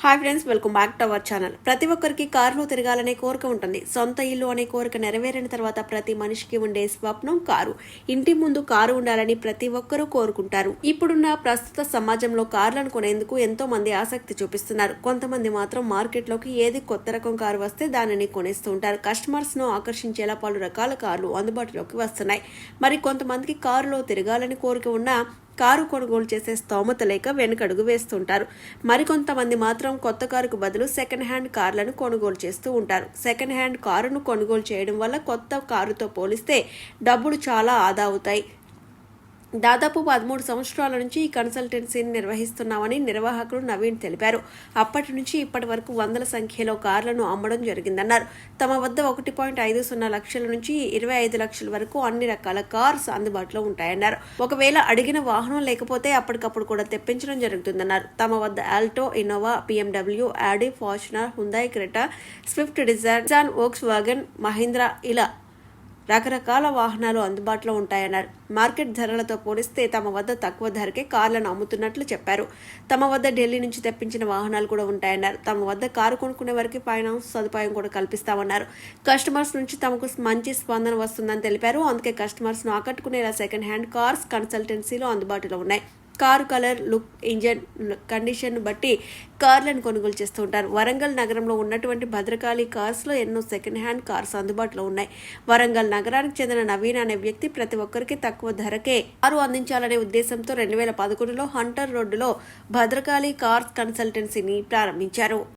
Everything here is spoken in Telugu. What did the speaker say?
Hi friends welcome back to our channel ప్రతి ఒక్కరికి కారులో తిరగాలనే కోరిక ఉంటుంది. సొంత ఇల్లు అనే కోరిక నెరవేరిన తర్వాత ప్రతి మనిషికి ఉండే స్వప్నం కారు. ఇంటి ముందు కారు ఉండాలని ప్రతి ఒక్కరూ కోరుకుంటారు. ఇప్పుడున్న ప్రస్తుత సమాజంలో కార్లను కొనేందుకు ఎంతో మంది ఆసక్తి చూపిస్తున్నారు. కొంతమంది మాత్రం మార్కెట్లోకి ఏది కొత్త రకం కారు వస్తే దానిని కొనేస్తూ ఉంటారు. కస్టమర్స్ను ఆకర్షించేలా పలు రకాల కార్లు అందుబాటులోకి వస్తున్నాయి. మరి కొంతమందికి కారులో తిరగాలని కోరిక ఉన్నా కారు కొనుగోలు చేసే స్తోమత లేక వెనుకడుగు వేస్తుంటారు. మరికొంతమంది మాత్రం కొత్త కారుకు బదులు సెకండ్ హ్యాండ్ కార్లను కొనుగోలు చేస్తూ ఉంటారు. సెకండ్ హ్యాండ్ కారును కొనుగోలు చేయడం వల్ల కొత్త కారుతో పోలిస్తే డబ్బులు చాలా ఆదా అవుతాయి. దాదాపు పదమూడు సంవత్సరాల నుంచి ఈ కన్సల్టెన్సీని నిర్వహిస్తున్నామని నిర్వాహకుడు నవీన్ తెలిపారు. అప్పటి నుంచి ఇప్పటి వరకు వందల సంఖ్యలో కార్లను అమ్మడం జరిగిందన్నారు. తమ వద్ద ఒకటి పాయింట్ ఐదు సున్నా లక్షల నుంచి ఇరవై ఐదు లక్షల వరకు అన్ని రకాల కార్స్ అందుబాటులో ఉంటాయన్నారు. ఒకవేళ అడిగిన వాహనం లేకపోతే అప్పటికప్పుడు కూడా తెప్పించడం జరుగుతుందన్నారు. తమ వద్ద Alto Innova BMW Audi Fortuner Hyundai Creta Swift Dzire John Volkswagen Mahindra ఇలా రకరకాల వాహనాలు అందుబాటులో ఉంటాయన్నారు. మార్కెట్ ధరలతో పోలిస్తే తమ వద్ద తక్కువ ధరకే కార్లను అమ్ముతున్నట్లు చెప్పారు. తమ వద్ద ఢిల్లీ నుంచి తెప్పించిన వాహనాలు కూడా ఉంటాయన్నారు. తమ వద్ద కారు కొనుక్కునే వారికి ఫైనాన్స్ సదుపాయం కూడా కల్పిస్తామన్నారు. కస్టమర్స్ నుంచి తమకు మంచి స్పందన వస్తుందని తెలిపారు. అందుకే కస్టమర్స్ను ఆకట్టుకునేలా సెకండ్ హ్యాండ్ కార్స్ కన్సల్టెన్సీలు అందుబాటులో ఉన్నాయి. Car colour look engine condition బట్టి కార్లను కొనుగోలు చేస్తూ ఉంటారు. వరంగల్ నగరంలో ఉన్నటువంటి భద్రకాళి కార్స్లో ఎన్నో సెకండ్ హ్యాండ్ కార్స్ అందుబాటులో ఉన్నాయి. వరంగల్ నగరానికి చెందిన నవీన్ అనే వ్యక్తి ప్రతి ఒక్కరికి తక్కువ ధరకే కారు అందించాలనే ఉద్దేశంతో రెండు వేల పదకొండులో హంటర్ రోడ్డులో భద్రకాళి కార్స్ కన్సల్టెన్సీని ప్రారంభించారు.